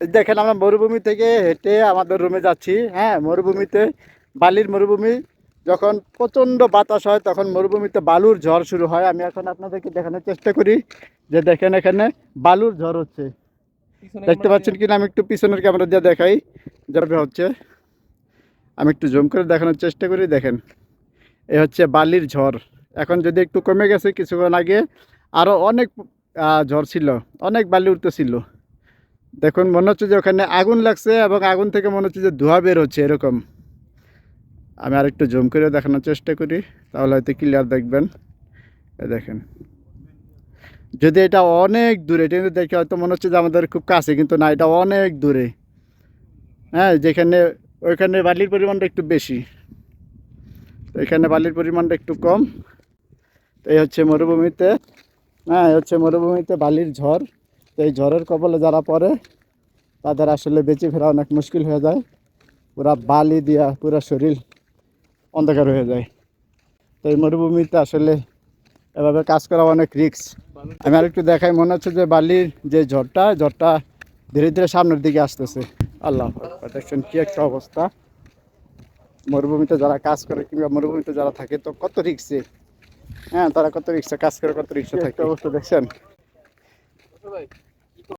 দেখেন আমরা মরুভূমি থেকে হেঁটে আমাদের রুমে যাচ্ছি হ্যাঁ মরুভূমিতে বালির মরুভূমি। যখন প্রচণ্ড বাতাস হয় তখন মরুভূমিতে বালুর ঝড় শুরু হয়। আমি এখন আপনাদেরকে দেখানোর চেষ্টা করি যে দেখেন এখানে বালুর ঝড় হচ্ছে। দেখতে পাচ্ছেন কিনা? আমি একটু পিছনের ক্যামেরা দিয়ে দেখাই যাবে হচ্ছে। আমি একটু জুম করে দেখানোর চেষ্টা করি দেখেন। এ হচ্ছে বালির ঝড়। এখন যদি একটু কমে গেছে কিছুক্ষণ আগে আরও অনেক ঝড় ছিল অনেক বালি উঠতেছিল। দেখুন, মনে হচ্ছে যে ওখানে আগুন লাগছে এবং আগুন থেকে মনে হচ্ছে যে ধোঁয়া বের হচ্ছে এরকম। আমি আর একটু জুম করে দেখানোর চেষ্টা করি, তাহলে হয়তো ক্লিয়ার দেখবেন। দেখেন। যদি এটা অনেক দূরে, এটা কিন্তু দেখে হয়তো মনে হচ্ছে যে আমাদের খুব কাছে, কিন্তু না, এটা অনেক দূরে। হ্যাঁ যেখানে, ওইখানে বালির পরিমাণটা একটু বেশি। তো এখানে বালির পরিমাণটা একটু কম। তো এই হচ্ছে মরুভূমিতে হ্যাঁ হচ্ছে মরুভূমিতে বালির ঝড়। তো এই ঝড়ের কবলে যারা পড়ে তাদের আসলে বেঁচে ফেরা অনেক মুশকিল হয়ে যায়। পুরা বালি দিয়া পুরা শরীর অন্ধকার হয়ে যায়। তো এই মরুভূমিতে আসলে এভাবে কাজ করা অনেক রিক্স আমি আর একটু দেখাই মনে হচ্ছে যে বালির যে ঝড়টা ঝড়টা ধীরে ধীরে সামনের দিকে আসতেছে। আল্লাহ দেখছেন কি একটা অবস্থা। মরুভূমিতে যারা কাজ করে কিংবা মরুভূমিতে যারা থাকে তো কত রিক্সে হ্যাঁ তারা কত রিক্সে কাজ করে কত রিক্সে থাকে। অবস্থা দেখছেন?